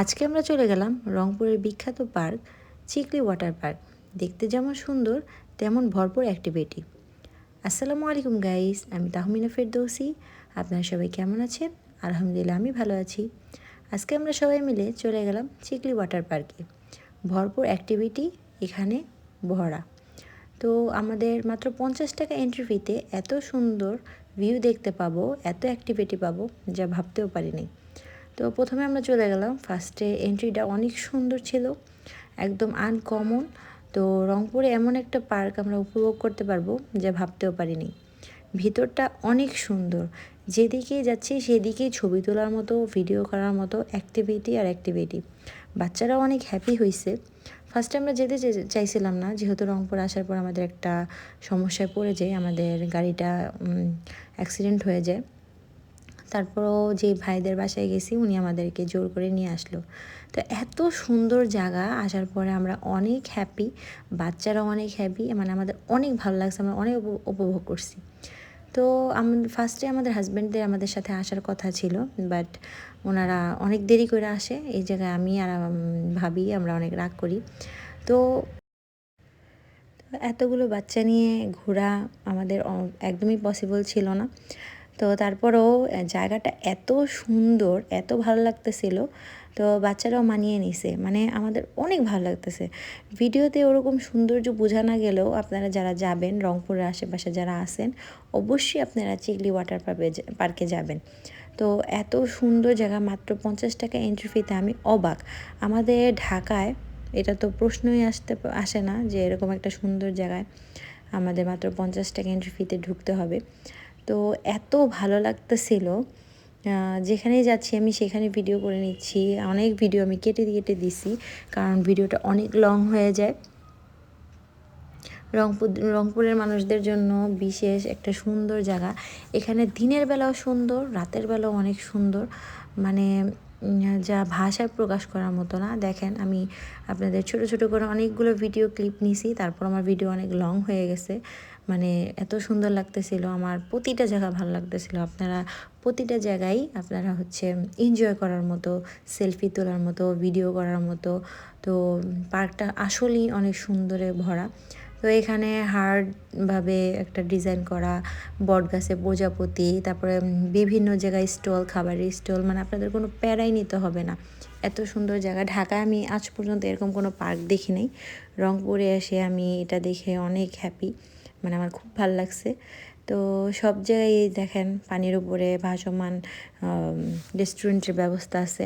আজকে আমরা চলে গেলাম রংপুরের বিখ্যাত পার্ক, চিকলি ওয়াটার পার্ক। দেখতে যেমন সুন্দর, তেমন ভরপুর অ্যাক্টিভিটি আসসালামু আলাইকুম গাইস, আমি তাহমিনা ফেরদৌসি। আপনারা সবাই কেমন আছেন? আলহামদুলিল্লাহ, আমি ভালো আছি। আজকে আমরা সবাই মিলে চলে গেলাম চিকলি ওয়াটার পার্কে। ভরপুর অ্যাক্টিভিটি এখানে ভরা। তো আমাদের মাত্র পঞ্চাশ টাকা এন্ট্রি ফিতে এত সুন্দর ভিউ দেখতে পাবো, এত অ্যাক্টিভিটি পাবো, যা ভাবতেও পারিনি। তো প্রথমে আমরা চলে গেলাম ফার্স্টে এন্ট্রিটা অনেক সুন্দর ছিল, একদম আনকমন তো রংপুরে এমন একটা পার্ক আমরা উপভোগ করতে পারব যা ভাবতেও পারিনি। ভিতরটা অনেক সুন্দর যেদিকেই যাচ্ছি সেদিকেই ছবি তোলার মতো ভিডিও করার মতো অ্যাক্টিভিটি আর অ্যাক্টিভিটি বাচ্চারাও অনেক হ্যাপি হয়েছে ফার্স্টে আমরা যেতে চাইছিলাম না, যেহেতু রংপুর আসার পর আমাদের একটা সমস্যায় পড়ে যায়, আমাদের গাড়িটা অ্যাক্সিডেন্ট হয়ে যায়। তারপরও যে ভাইদের বাসায় গেছি, উনি আমাদেরকে জোর করে নিয়ে আসলো। তো এত সুন্দর জায়গা, আসার পরে আমরা অনেক হ্যাপি বাচ্চারাও অনেক হ্যাপি মানে আমাদের অনেক ভালো লাগছে, আমরা অনেক উপভোগ করছি। তো ফার্স্টে আমাদের হাজব্যান্ডদের আমাদের সাথে আসার কথা ছিল বাট ওনারা অনেক দেরি করে আসে, এই জায়গায় আমি আর ভাবি আমরা অনেক রাগ করি। তো এতগুলো বাচ্চা নিয়ে ঘোরা আমাদের একদমই পসিবল ছিল না। তো তারপরেও জায়গাটা এত সুন্দর, এত ভালো লাগতেছিল। তো বাচ্চারাও মানিয়ে নিছে। মানে আমাদের অনেক ভালো লাগতেছে। ভিডিওতে ওরকম সৌন্দর্য বোঝা না গেলেও আপনারা যারা যাবেন, রংপুরের আশেপাশে যারা আসেন অবশ্যই আপনারা চিগলি ওয়াটার পার্কে পার্কে যাবেন। তো এত সুন্দর জায়গা, মাত্র পঞ্চাশ টাকা এন্ট্রি ফিতে আমি অবাক। আমাদের ঢাকায় এটা তো প্রশ্নই আসতে আসে না যে এরকম একটা সুন্দর জায়গায় আমাদের মাত্র পঞ্চাশ টাকা এন্ট্রি ফিতে ঢুকতে হবে। তো এত ভালো লাগতেছিল যেখানেই যাচ্ছি আমি সেখানে ভিডিও করে নিচ্ছি। অনেক ভিডিও আমি কেটে কেটে দিছি, কারণ ভিডিওটা অনেক লং হয়ে যায়। রংপুর, রংপুরের মানুষদের জন্য বিশেষ একটা সুন্দর জায়গা। এখানে দিনের বেলাও সুন্দর, রাতের বেলাও অনেক সুন্দর। মানে যা ভাষায় প্রকাশ করার মতো না। দেখেন, আমি আপনাদের ছোট ছোট করে অনেকগুলো ভিডিও ক্লিপ নিছি, তারপর আমার ভিডিও অনেক লং হয়ে গেছে। মানে এত সুন্দর লাগতেছিল, আমার প্রতিটা জায়গা ভালো লাগতেছিল। আপনারা প্রতিটা জায়গায় আপনারা হচ্ছে এনজয় করার মতো সেলফি তোলার মতো ভিডিও করার মতো, তো পার্কটা আসলেই অনেক সুন্দরে ভরা। তো এখানে হার্ডভাবে একটা ডিজাইন করা, বট গাছে প্রজাপতি, তারপরে বিভিন্ন জায়গায় স্টল খাবারের স্টল মানে আপনাদের কোনো প্যারাই নিতে হবে না। এত সুন্দর জায়গা। ঢাকায় আমি আজ পর্যন্ত এরকম কোনো পার্ক দেখি নাই। রংপুরে এসে আমি এটা দেখে অনেক হ্যাপি মানে আমার খুব ভালো লাগছে। তো সব জায়গায় দেখেন পানির উপরে ভাসমান রেস্টুরেন্টের ব্যবস্থা আছে।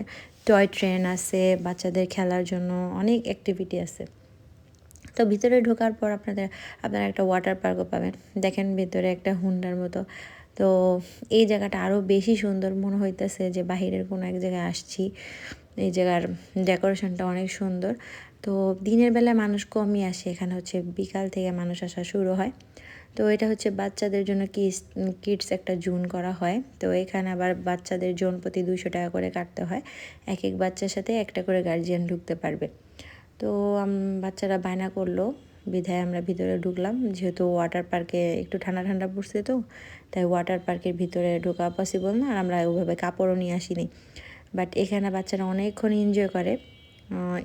টয় ট্রেন আছে, বাচ্চাদের খেলার জন্য অনেক অ্যাক্টিভিটি আছে। তো ভিতরে ঢোকার পর আপনাদের, আপনারা একটা ওয়াটার পার্কও পাবেন। দেখেন ভিতরে একটা হুন্ডার মতো। তো এই জায়গাটা আরও বেশি সুন্দর মনে হইতেছে যে বাহিরের কোনো এক জায়গায় আসছি। এই জায়গার ডেকোরেশনটা অনেক সুন্দর। তো দিনের বেলা মানুষ কমই আসে। এখানে হচ্ছে বিকাল থেকে মানুষ আসা শুরু হয়। তো এটা হচ্ছে বাচ্চাদের জন্য কিস, কিডস একটা জুন করা হয়। তো এখানে আবার বাচ্চাদের জোন প্রতি দুশো টাকা করে কাটতে হয়। এক এক বাচ্চার সাথে একটা করে গার্জিয়ান ঢুকতে পারবে। তো বাচ্চারা বায়না করল। বিধায় আমরা ভিতরে ঢুকলাম। যেহেতু ওয়াটার পার্কে একটু ঠান্ডা ঠান্ডা পড়ছে তো, তাই ওয়াটার পার্কের ভিতরে ঢোকা পসিবল না। আর আমরা ওইভাবে কাপড়ও নিয়ে আসিনি। বাট এখানে বাচ্চারা অনেকক্ষণ এনজয় করে।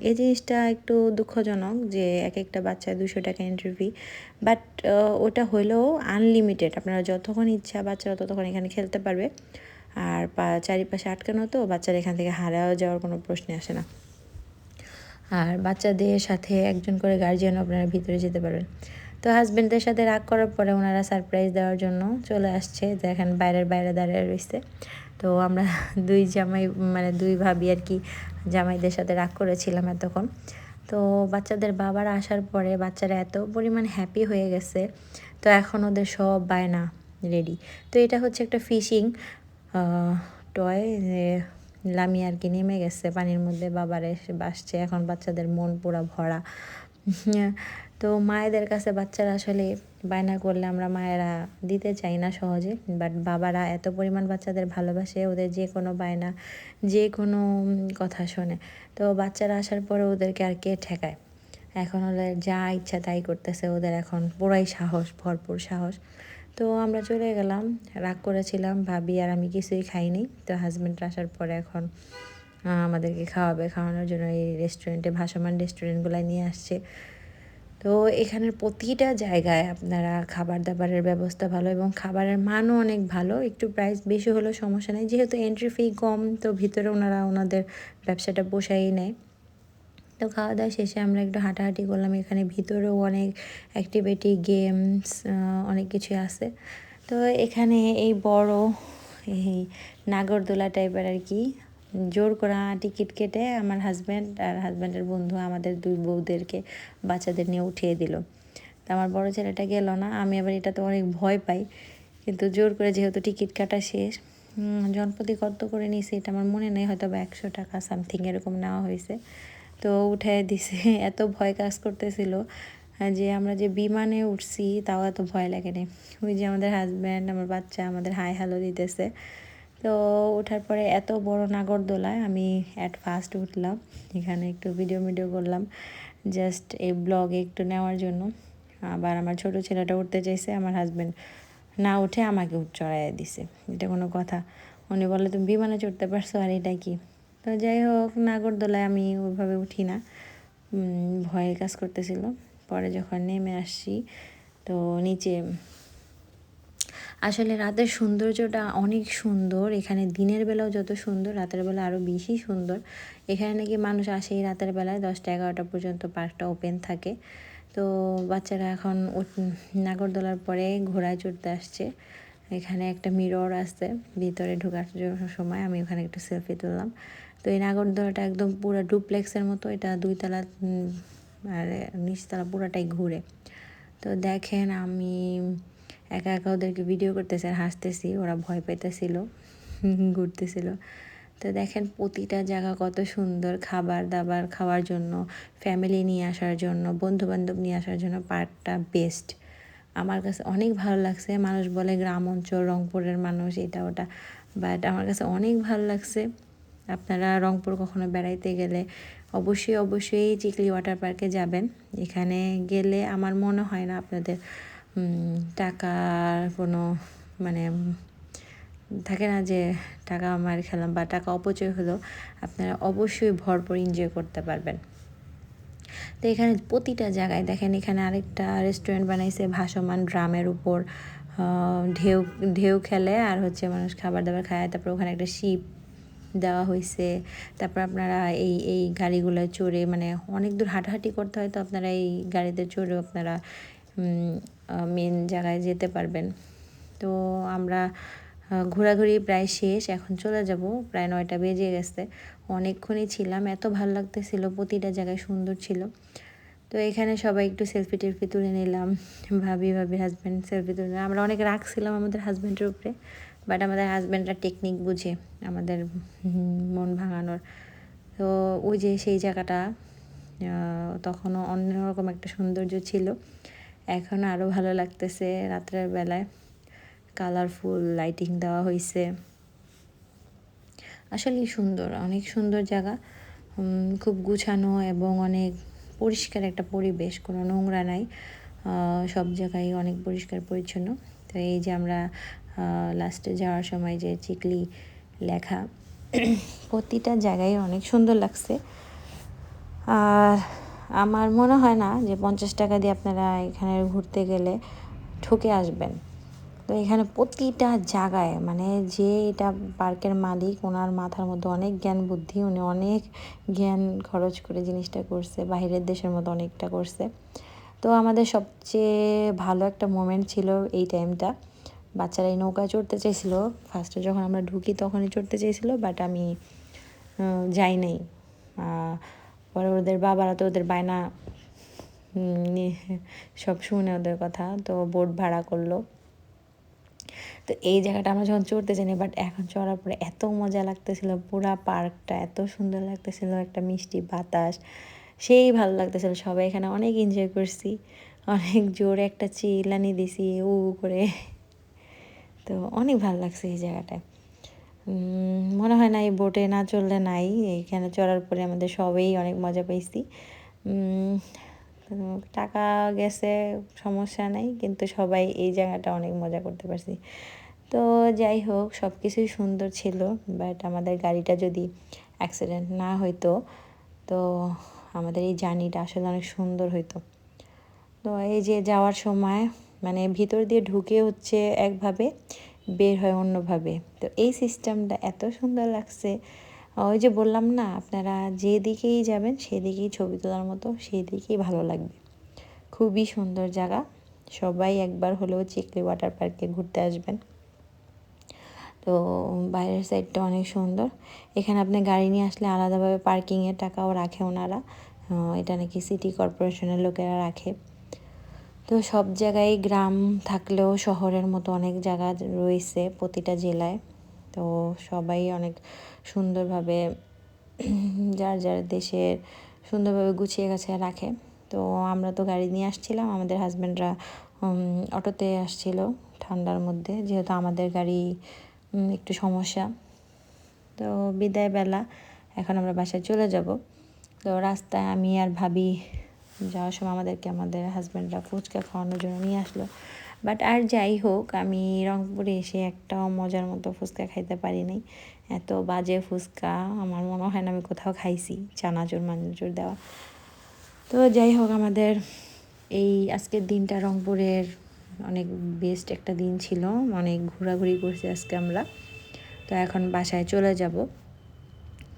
এই জিনিসটা একটু দুঃখজনক যে এক একটা বাচ্চা দুশো টাকা এন্ট্রি ফি বাট ওটা হলেও আনলিমিটেড আপনারা যতক্ষণ ইচ্ছা বাচ্চারা ততক্ষণ এখানে খেলতে পারবে। আর চারিপাশে আটকানো তো, বাচ্চারা এখান থেকে হারাও যাওয়ার কোনো প্রশ্নে আসে না। আর বাচ্চাদের সাথে একজন করে গার্জিয়ান আপনারা ভিতরে যেতে পারবেন। তো হাজব্যান্ডদের সাথে রাগ করার পরে ওনারা সারপ্রাইজ দেওয়ার জন্য চলে আসছে দেখেন বাইরের বাইরে দাঁড়িয়ে রয়েছে। তো আমরা দুই জামাই মানে দুই ভাবি আর কি, জামাইদের সাথে রাগ করেছিলাম এতক্ষণ। তো বাচ্চাদের বাবার আসার পরে বাচ্চারা এত পরিমাণ হ্যাপি হয়ে গেছে, তো এখন ওদের সব বায়না রেডি তো এটা হচ্ছে একটা ফিশিং টয় লামি আর কি নেমে গেছে পানির মধ্যে, বাবার এসে বাসছে। এখন বাচ্চাদের মন পুরা ভরা। তো মায়েদের কাছে বাচ্চারা আসলে বায়না করলে আমরা মায়েরা দিতে চাই না সহজে বাট বাবারা এত পরিমাণ বাচ্চাদের ভালোবাসে, ওদের যে কোনো বায়না, যে কোনো কথা শোনে। তো বাচ্চারা আসার পরে ওদেরকে আর কে ঠেকায়? এখন ওদের যা ইচ্ছা তাই করতেছে, ওদের এখন পুরাই সাহস, ভরপুর সাহস। তো আমরা চলে গেলাম, রাগ করেছিলাম, ভাবি আর আমি কিছুই খাইনি। তো হাজব্যান্ড আসার পরে এখন আমাদেরকে খাওয়াবে, খাওয়ানোর জন্য এই রেস্টুরেন্টে ভাসমান রেস্টুরেন্টগুলো নিয়ে আসছে। তো এখানের প্রতিটা জায়গায় আপনারা খাবার দাবারের ব্যবস্থা ভালো এবং খাবারের মানও অনেক ভালো। একটু প্রাইস বেশি হলেও সমস্যা নেই। যেহেতু এন্ট্রি ফি কম, তো ভিতরে ওনারা ওনাদের ব্যবসাটা বসাই নেয়। তো খাওয়া দাওয়া শেষে আমরা একটু হাঁটাহাঁটি করলাম। এখানে ভিতরেও অনেক অ্যাক্টিভিটি গেমস অনেক কিছু আছে। তো এখানে এই বড়, এই নাগরদোলা টাইপের আর কি জোর করা টিকিট কেটে আমার হাজব্যান্ড আর হাজব্যান্ডের বন্ধু আমাদের দুই বউদেরকে বাচ্চাদের নিয়ে উঠিয়ে দিল। তো আমার বড় ছেলেটা গেল না, আমি আবার এটাতে অনেক ভয় পাই। কিন্তু জোর করে যেহেতু টিকিট কাটা শেষ জনপতি কত করে নিয়েছে এটা আমার মনে নেই, হয়তো বা একশো টাকা সামথিং এরকম নেওয়া হয়েছে। তো উঠে দিছে, এত ভয় কাজ করতেছিল যে আমরা যে বিমানে উঠছি, তাও এত ভয় লাগেনি ওই যে আমাদের হাজব্যান্ড আমার বাচ্চা আমাদের হাই হ্যালো দিতেছে। তো ওঠার পরে এত বড় নাগরদোলায় আমি অ্যাট ফার্স্ট উঠলাম। এখানে একটু ভিডিও ভিডিও করলাম জাস্ট এই ব্লগে একটু নেওয়ার জন্য। আবার আমার ছোট ছেলেটা উঠতে চাইছে, আমার হাজব্যান্ড না উঠে আমাকে চড়াইয়া দিছে। এটা কোনো কথা। উনি বলে তুমি বিমানে চড়তে পারছ? আর এটা কি? তো যাই হোক, নাগরদোলায় আমি ওইভাবে উঠি না। ভয়ে কাজ করতেছিল। পরে যখন নেমে আসছি, তো নিচে আসলে রাতের সৌন্দর্যটা অনেক সুন্দর। এখানে দিনের বেলাও যত সুন্দর, রাতের বেলা আরও বেশি সুন্দর। এখানে নাকি মানুষ আসে রাতের বেলায় দশটা এগারোটা পর্যন্ত পার্কটা ওপেন থাকে। তো বাচ্চারা এখন নাগরদোলার পরে ঘোড়ায় চড়তে আসছে। এখানে একটা মিরর আছে, ভিতরে ঢোকার সময়। আমি ওখানে একটা সেলফি তুললাম। তো এই নাগরদোলাটা একদম পুরো ডুপ্লেক্সের মতো, এটা দুইতলা আর নিচতলা পুরাটাই ঘুরে। তো দেখেন আমি একা একা ওদেরকে ভিডিও করতেছে আর হাসতেছি, ওরা ভয় পেতেছিল ঘুরতেছিল। তো দেখেন প্রতিটা জায়গা কত সুন্দর খাবার দাবার খাওয়ার জন্য ফ্যামিলি নিয়ে আসার জন্য বন্ধু বান্ধব নিয়ে আসার জন্য পার্কটা বেস্ট আমার কাছে অনেক ভালো লাগছে, মানুষ বলে গ্রাম অঞ্চল, রংপুরের মানুষ, এটা ওটা বাট আমার কাছে অনেক ভালো লাগছে। আপনারা রংপুর কখনো বেড়াইতে গেলে অবশ্যই অবশ্যই চিকলি ওয়াটার পার্কে যাবেন। এখানে গেলে আমার মনে হয় না আপনাদের টাকার কোনো মানে থাকে না যে টাকা আমার খেলাম বা টাকা অপচয় হলো, আপনারা অবশ্যই ভরপুর এনজয় করতে পারবেন। তো এখানে প্রতিটা জায়গায় দেখেন, এখানে আরেকটা রেস্টুরেন্ট বানাইছে ভাসমান ড্রামের উপর। ঢেউ ঢেউ খেলে আর হচ্ছে মানুষ খাবার দাবার খায়। তারপর ওখানে একটা শিপ দেওয়া হয়েছে তারপর আপনারা এই এই গাড়িগুলো চড়ে মানে অনেক দূর হাঁটাহাঁটি করতে হয়, তো আপনারা এই গাড়িতে চড়েও আপনারা মেন জায়গায় যেতে পারবেন। তো আমরা ঘোরাঘুরি প্রায় শেষ, এখন চলে যাব। প্রায় নয়টা বেজে গেছে। অনেকক্ষণই ছিলাম, এত ভালো লাগতেছিল, প্রতিটা জায়গায় সুন্দর ছিল। তো এখানে সবাই একটু সেলফি টেলফি তুলে নিলাম। ভাবি ভাবি হাজব্যান্ড সেলফি তুলে নিলাম। আমরা অনেক রাখছিলাম আমাদের হাজব্যান্ডের উপরে বাট আমাদের হাজব্যান্ডরা টেকনিক বুঝে আমাদের মন ভাঙানোর। তো ওই যে সেই জায়গাটা তখনও অন্যরকম একটা সৌন্দর্য ছিল। এখন আরও ভালো লাগতেছে রাত্রের বেলায়। কালারফুল লাইটিং দেওয়া হয়েছে আসলেই সুন্দর, অনেক সুন্দর জায়গা। খুব গুছানো এবং অনেক পরিষ্কার একটা পরিবেশ, কোনো নোংরা নাই। সব জায়গায় অনেক পরিষ্কার পরিচ্ছন্ন। তো এই যে আমরা লাস্টে যাওয়ার সময় যে চিকলি লেখা, প্রতিটা জায়গায় অনেক সুন্দর লাগছে। আর আমার মনে হয় না যে পঞ্চাশ টাকা দিয়ে আপনারা এখানে ঘুরতে গেলে ঠকে আসবেন। তো এখানে প্রতিটা জায়গায় মানে যে এটা পার্কের মালিক, ওনার মাথার মধ্যে অনেক জ্ঞান বুদ্ধি, উনি অনেক জ্ঞান খরচ করে জিনিসটা করছে, বাহিরের দেশের মতো অনেকটা করছে। তো আমাদের সবচেয়ে ভালো একটা মোমেন্ট ছিল এই টাইমটা বাচ্চারা এই নৌকা চড়তে চেয়েছিল ফার্স্টে যখন আমরা ঢুকি তখনই চড়তে চেয়েছিল বাট আমি যাই নাই। পরে ওদের বাবারা তো ওদের বায়না সব শুনে ওদের কথা, তো বোট ভাড়া করল। তো এই জায়গাটা আমরা যখন চড়তে জানি বাট এখন চড়ার পরে এত মজা লাগতেছিল, পুরা পার্কটা এত সুন্দর লাগতেছিল, একটা মিষ্টি বাতাস, সেই ভালো লাগতেছিল সবাই। এখানে অনেক এনজয় করছি, অনেক জোরে একটা চিলানি দিছি উ, করে। তো অনেক ভালো লাগছে এই জায়গাটায়। মনে হয় না এই বোটে না চললে নাই। এইখানে চড়ার পরে আমাদের সবেই অনেক মজা পেয়েছি টাকা গেছে, সমস্যা নাই, কিন্তু সবাই এই জায়গাটা অনেক মজা করতে পারছি। তো যাই হোক সব কিছুই সুন্দর ছিল বাট আমাদের গাড়িটা যদি অ্যাক্সিডেন্ট না হইতো, তো আমাদের এই জার্নিটা আসলে অনেক সুন্দর হইতো। তো এই যে যাওয়ার সময় মানে ভিতর দিয়ে ঢুকে হচ্ছে একভাবে বের হয় অন্যভাবে। তো এই সিস্টেমটা এত সুন্দর লাগছে। ওই যে বললাম না, আপনারা যেদিকেই যাবেন সেদিকেই ছবি তোলার মতো সেই দিকেই ভালো লাগবে। খুবই সুন্দর জায়গা। সবাই একবার হলেও চিকলি ওয়াটার পার্কে ঘুরতে আসবেন। তো বাইরের সাইডটা অনেক সুন্দর। এখানে আপনি গাড়ি নিয়ে আসলে আলাদাভাবে পার্কিংয়ের টাকাও রাখে ওনারা। এটা নাকি সিটি কর্পোরেশনের লোকেরা রাখে। তো সব জায়গায় গ্রাম থাকলেও শহরের মতো অনেক জায়গা রয়েছে প্রতিটা জেলায়। তো সবাই অনেক সুন্দরভাবে যার যার দেশের সুন্দরভাবে গুছিয়ে গাছিয়ে রাখে। তো আমরা তো গাড়ি নিয়ে আসছিলাম, আমাদের হাজব্যান্ডরা অটোতে আসছিল ঠান্ডার মধ্যে, যেহেতু আমাদের গাড়ি একটু সমস্যা। তো বিদায় বেলা এখন আমরা বাসায় চলে যাব। তো রাস্তায় আমি আর ভাবি যাওয়ার সময় আমাদেরকে আমাদের হাজব্যান্ডরা ফুচকা খাওয়ানোর জন্য নিয়ে আসলো। বাট আর যাই হোক, আমি রংপুরে এসে একটাও মজার মতো ফুচকা খাইতে পারি নাই। এত বাজে ফুচকা, আমার মনে হয় না আমি কোথাও খাইছি, চানাচুর, মানাচুর দেওয়া। তো যাই হোক, আমাদের এই আজকের দিনটা রংপুরের অনেক বেস্ট একটা দিন ছিল। অনেক ঘোরাঘুরি করছি আজকে আমরা। তো এখন বাসায় চলে যাব।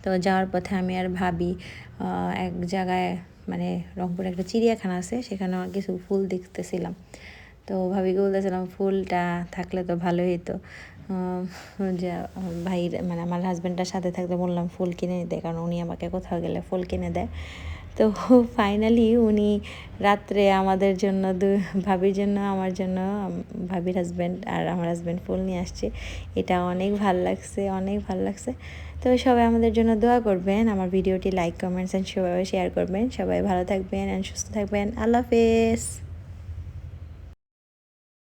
তো যাওয়ার পথে আমি আর ভাবি এক জায়গায় মানে রংপুরে একটা চিড়িয়াখানা আছে সেখানে কিছু ফুল দেখতেছিলাম। তো ভাবিকে বলতেছিলাম, ফুলটা থাকলে তো ভালোই হতো যে ভাই মানে আমার হাজব্যান্ডটার সাথে থাকতে বললাম, ফুল কিনে নিতে কারণ উনি আমাকে কোথাও গেলে ফুল কিনে দেয়। তো ফাইনালি উনি রাত্রে আমাদের জন্য দু, ভাবির জন্য, আমার জন্য ভাবির হাজব্যান্ড আর আমার হাজব্যান্ড ফুল নিয়ে আসছে। এটা অনেক ভালো লাগছে, অনেক ভালো লাগছে। তো সবাই আমাদের জন্য দোয়া করবেন, আমার ভিডিওটি লাইক কমেন্টস অ্যান্ড সবাই শেয়ার করবেন। সবাই ভালো থাকবেন অ্যান্ড সুস্থ থাকবেন। আল্লাহ হাফেজ।